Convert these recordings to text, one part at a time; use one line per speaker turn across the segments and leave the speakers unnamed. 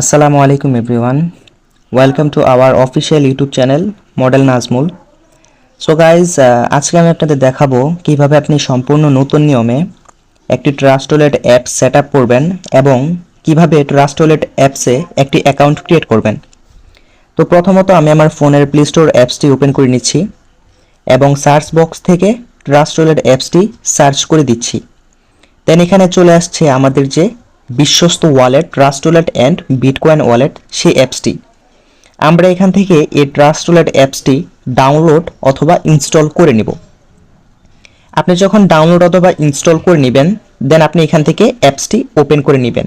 আসসালামু আলাইকুম everyone welcome to our official YouTube channel model Nazmul so guys আজকে আমি আপনাদের দেখাবো কীভাবে আপনি সম্পূর্ণ নতুন নিয়মে একটি ট্রাস্টোলেট অ্যাপ সেট আপ করবেন এবং কীভাবে ট্রাস্টোলেট অ্যাপসে একটি অ্যাকাউন্ট ক্রিয়েট করবেন। তো প্রথমত আমি আমার ফোনের প্লে স্টোর অ্যাপসটি ওপেন করে নিচ্ছি এবং সার্চ বক্স থেকে ট্রাস্টোলেট অ্যাপসটি সার্চ করে দিচ্ছি। দেন এখানে চলে আসছে আমাদের যে বিশ্বস্ত wallet, trust wallet and bitcoin wallet সেই অ্যাপসটি। আমরা এখান থেকে এই ট্রাস্ট ওয়ালেট অ্যাপসটি ডাউনলোড অথবা ইনস্টল করে নিব। আপনি যখন ডাউনলোড অথবা ইনস্টল করে নেবেন, দেন আপনি এখান থেকে অ্যাপসটি ওপেন করে নেবেন।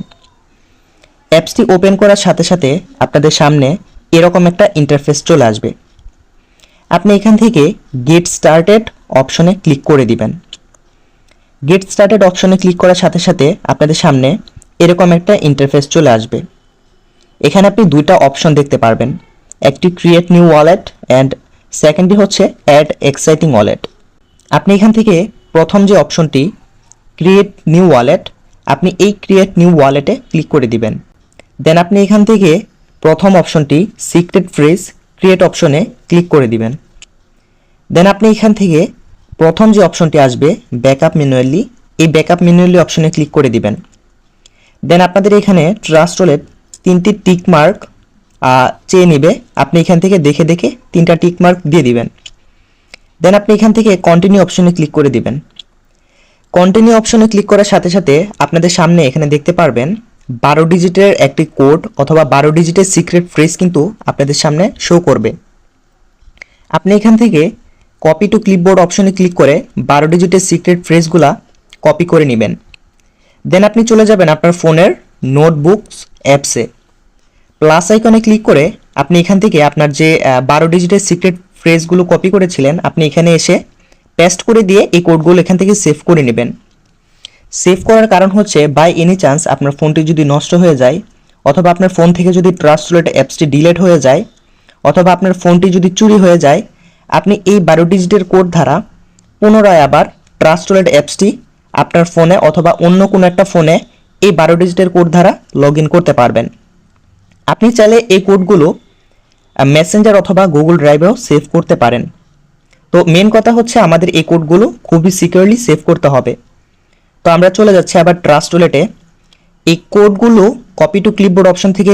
অ্যাপসটি ওপেন করার সাথে সাথে আপনাদের সামনে এরকম একটা ইন্টারফেস চলে আসবে। আপনি এখান থেকে গেট স্টার্টেড অপশনে ক্লিক করে দিবেন। গেট স্টার্টেড অপশনে ক্লিক করার সাথে সাথে আপনাদের সামনে এরকম একটা ইন্টারফেস চলে আসবে। এখানে আপনি দুইটা অপশন দেখতে পারবেন। একটি ক্রিয়েট নিউ ওয়ালেট অ্যান্ড সেকেন্ডটি হচ্ছে অ্যাড এক্সাইটিং ওয়ালেট আপনি এখান থেকে প্রথম যে অপশনটি ক্রিয়েট নিউ ওয়ালেট আপনি এই ক্রিয়েট নিউ ওয়ালেটে ক্লিক করে দিবেন। দেন আপনি এখান থেকে প্রথম অপশনটি সিক্রেট ফ্রেজ ক্রিয়েট অপশনে ক্লিক করে দিবেন। দেন আপনি এখান থেকে প্রথম যে অপশনটি আসবে ব্যাকআপ ম্যানুয়ালি এই ব্যাকআপ ম্যানুয়ালি অপশনে ক্লিক করে দিবেন। দেন আপনাদের এখানে ট্রাস্ট ওয়ালেট তিনটি টিক মার্ক চেয়ে নেবে। আপনি এখান থেকে দেখে দেখে তিনটা টিক মার্ক দিয়ে দিবেন। দেন আপনি এখান থেকে কন্টিনিউ অপশনে ক্লিক করে দিবেন। কন্টিনিউ অপশনে ক্লিক করার সাথে সাথে আপনাদের সামনে এখানে দেখতে পারবেন, বারো ডিজিটের একটি কোড অথবা বারো ডিজিটের সিক্রেট ফ্রেজ কিন্তু আপনাদের সামনে শো করবে। আপনি এখান থেকে কপি টু ক্লিপবোর্ড অপশনে ক্লিক করে বারো ডিজিটের সিক্রেট ফ্রেজগুলা কপি করে নেবেন। দেন আপনি চলে যাবেন আপনার ফোনের নোটবুকস অ্যাপসে প্লাস আইকনে ক্লিক করে আপনি এখান থেকে আপনার যে বারো ডিজিটের সিক্রেট ফ্রেজগুলো কপি করেছিলেন, আপনি এখানে এসে পেস্ট করে দিয়ে এই কোডগুলো এখান থেকে সেভ করে নেবেন। সেভ করার কারণ হচ্ছে বাই এনি চান্স আপনার ফোনটি যদি নষ্ট হয়ে যায়, অথবা আপনার ফোন থেকে যদি ট্রাস্টলেট অ্যাপসটি ডিলেট হয়ে যায়, অথবা আপনার ফোনটি যদি চুরি হয়ে যায়, আপনি এই বারো ডিজিটের কোড দ্বারা পুনরায় আবার ট্রাস্টলেট অ্যাপসটি আপনার ফোনে অথবা অন্য কোনো একটা ফোনে এই বারো ডিজিটের কোড দ্বারা লগ করতে পারবেন। আপনি চাইলে এই কোডগুলো মেসেঞ্জার অথবা গুগল ড্রাইভেও সেভ করতে পারেন। তো মেন কথা হচ্ছে আমাদের এই কোডগুলো খুবই সিকিউরলি সেভ করতে হবে। তো আমরা চলে যাচ্ছি আবার ট্রাস্ট ওয়ালেটে এই কোডগুলো কপি টু ক্লিপবোর্ড অপশন থেকে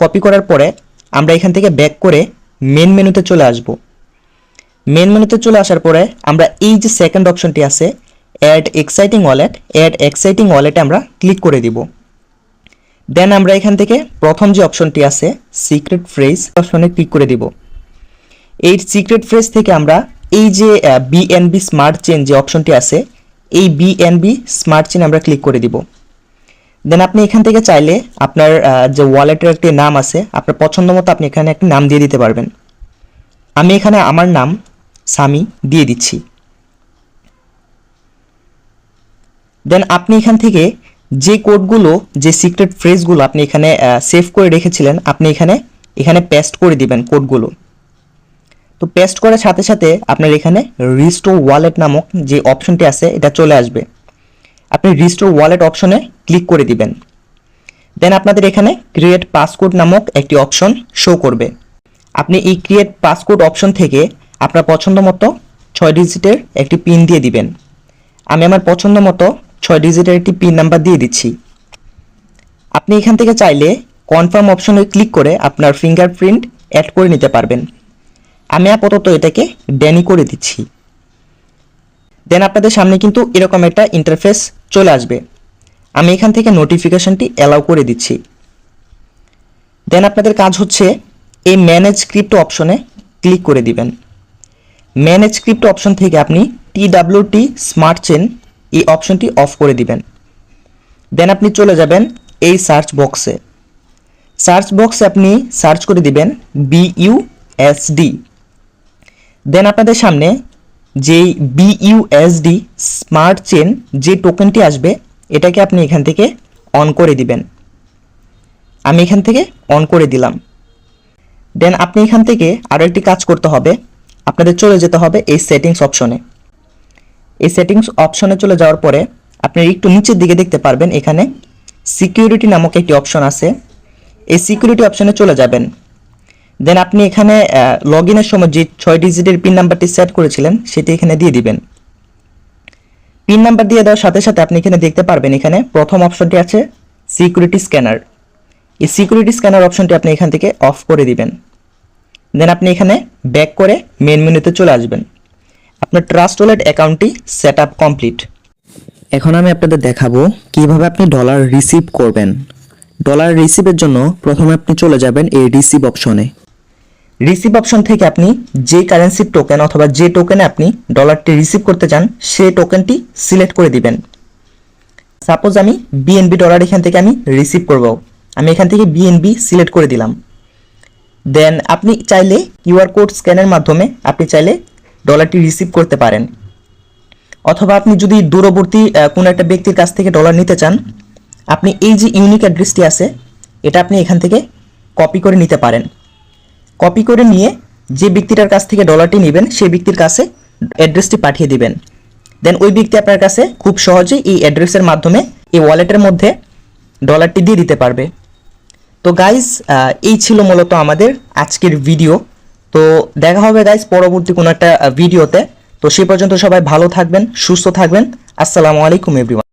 কপি করার পরে আমরা এখান থেকে ব্যাক করে মেন মেনুতে চলে আসব। মেন মেনুতে চলে আসার পরে আমরা এই যে সেকেন্ড অপশনটি আছে add existing wallet add existing ওয়ালেটে আমরা ক্লিক করে দিব। দেন আমরা এখান থেকে প্রথম যে অপশনটি আছে সিক্রেট ফ্রেজ অপশনে ক্লিক করে দিব। এই সিক্রেট ফ্রেজ থেকে আমরা এই যে বিএনবি স্মার্ট চেন যে অপশনটি আছে, এই বিএনবি স্মার্ট চেন আমরা ক্লিক করে দিব। দেন আপনি এখান থেকে চাইলে আপনার যে ওয়ালেটের একটি নাম আছে, আপনার পছন্দ মতো আপনি এখানে একটি নাম দিয়ে দিতে পারবেন। আমি এখানে আমার নাম সামি দিয়ে দিচ্ছি। দেন আপনি এখান থেকে যে কোডগুলো যে সিক্রেট ফ্রেজগুলো আপনি এখানে সেভ করে রেখেছিলেন, আপনি এখানে এখানে পেস্ট করে দিবেন কোডগুলো তো পেস্ট করার সাথে সাথে আপনার এখানে রিস্টোর ওয়ালেট নামক যে অপশনটি আছে, এটা চলে আসবে। আপনি রিস্টোর ওয়ালেট অপশনে ক্লিক করে দিবেন। দেন আপনাদের এখানে ক্রিয়েট পাসকোড নামক একটি অপশন শো করবে। আপনি এই ক্রিয়েট পাসকোড অপশন থেকে আপনার পছন্দ মতো ছয় ডিজিটের একটি পিন দিয়ে দিবেন। আমি আমার পছন্দ মতো ছয় ডিজিটের একটি পিন নাম্বার দিয়ে দিচ্ছি। আপনি এখান থেকে চাইলে কনফার্ম অপশনে ক্লিক করে আপনার ফিঙ্গারপ্রিন্ট অ্যাড করে নিতে পারবেন। আমি আপাতত এটাকে ড্যানি করে দিচ্ছি। দেন আপনাদের সামনে কিন্তু এরকম একটা ইন্টারফেস চলে আসবে। আমি এখান থেকে নোটিফিকেশনটি অ্যালাউ করে দিচ্ছি। দেন আপনাদের কাজ হচ্ছে এই ম্যানেজ ক্রিপ্টো অপশনে ক্লিক করে দিবেন। ম্যানেজ ক্রিপ্টো অপশন থেকে আপনি T W T smart chain এই অপশনটি অফ করে দিবেন। দেন আপনি চলে যাবেন এই সার্চ বক্সে সার্চ বক্সে আপনি সার্চ করে দিবেন বিইউএসডি দেন আপনাদের সামনে যেই বিইউএসডি স্মার্ট চেন যে টোকেনটি আসবে, এটাকে আপনি এখান থেকে অন করে দিবেন। আমি এখান থেকে অন করে দিলাম। দেন আপনি এখান থেকে আরও একটি কাজ করতে হবে। আপনাদের চলে যেতে হবে এই সেটিংস অপশনে এই সেটিংস অপশনে চলে যাওয়ার পরে আপনি একটু নিচের দিকে দেখতে পারবেন, এখানে সিকিউরিটি নামক একটি অপশন আছে। এই সিকিউরিটি অপশনে চলে যাবেন। দেন আপনি এখানে লগ ইনের সময় যে ছয় ডিজিটের পিন নাম্বারটি সেট করেছিলেন, সেটি এখানে দিয়ে দিবেন। পিন নাম্বার দিয়ে দেওয়ার সাথে সাথে আপনি এখানে দেখতে পারবেন, এখানে প্রথম অপশনটি আছে সিকিউরিটি স্ক্যানার এই সিকিউরিটি স্ক্যানার অপশনটি আপনি এখান থেকে অফ করে দিবেন। দেন আপনি এখানে ব্যাক করে মেন মেনুতে চলে আসবেন। আপনার ট্রাস্ট ওয়ালেট অ্যাকাউন্টটি সেট আপ কমপ্লিট এখন আমি আপনাদের দেখাবো কীভাবে আপনি ডলার রিসিভ করবেন। ডলার রিসিভের জন্য প্রথমে আপনি চলে যাবেন এই রিসিভ অপশনে রিসিভ অপশন থেকে আপনি যে কারেন্সির টোকেন অথবা যে টোকেনে আপনি ডলারটি রিসিভ করতে চান, সেই টোকেনটি সিলেক্ট করে দিবেন। সাপোজ আমি বিএনবি ডলার এখান থেকে আমি রিসিভ করব। আমি এখান থেকে বিএনবি সিলেক্ট করে দিলাম। দেন আপনি চাইলে কিউআর কোড স্ক্যানের মাধ্যমে আপনি চাইলে ডলারটি রিসিভ করতে পারেন। অথবা আপনি যদি দূরবর্তী কোনো একটা ব্যক্তির কাছ থেকে ডলার নিতে চান, আপনি এই যে ইউনিক অ্যাড্রেসটি আছে, এটা আপনি এখান থেকে কপি করে নিতে পারেন। কপি করে নিয়ে যে ব্যক্তিটার কাছ থেকে ডলারটি নেবেন সেই ব্যক্তির কাছে অ্যাড্রেসটি পাঠিয়ে দিবেন। দেন ওই ব্যক্তি আপনার কাছে খুব সহজেই এই অ্যাড্রেসের মাধ্যমে এই ওয়ালেটের মধ্যে ডলারটি দিয়ে দিতে পারবে। তো গাইজ এই ছিল মূলত আমাদের আজকের ভিডিও তো দেখা হবে গাইজ পরবর্তী কোনো একটা ভিডিওতে তো। সেই পর্যন্ত সবাই ভালো থাকবেন, সুস্থ থাকবেন। আসসালামু আলাইকুম এভরিওয়ান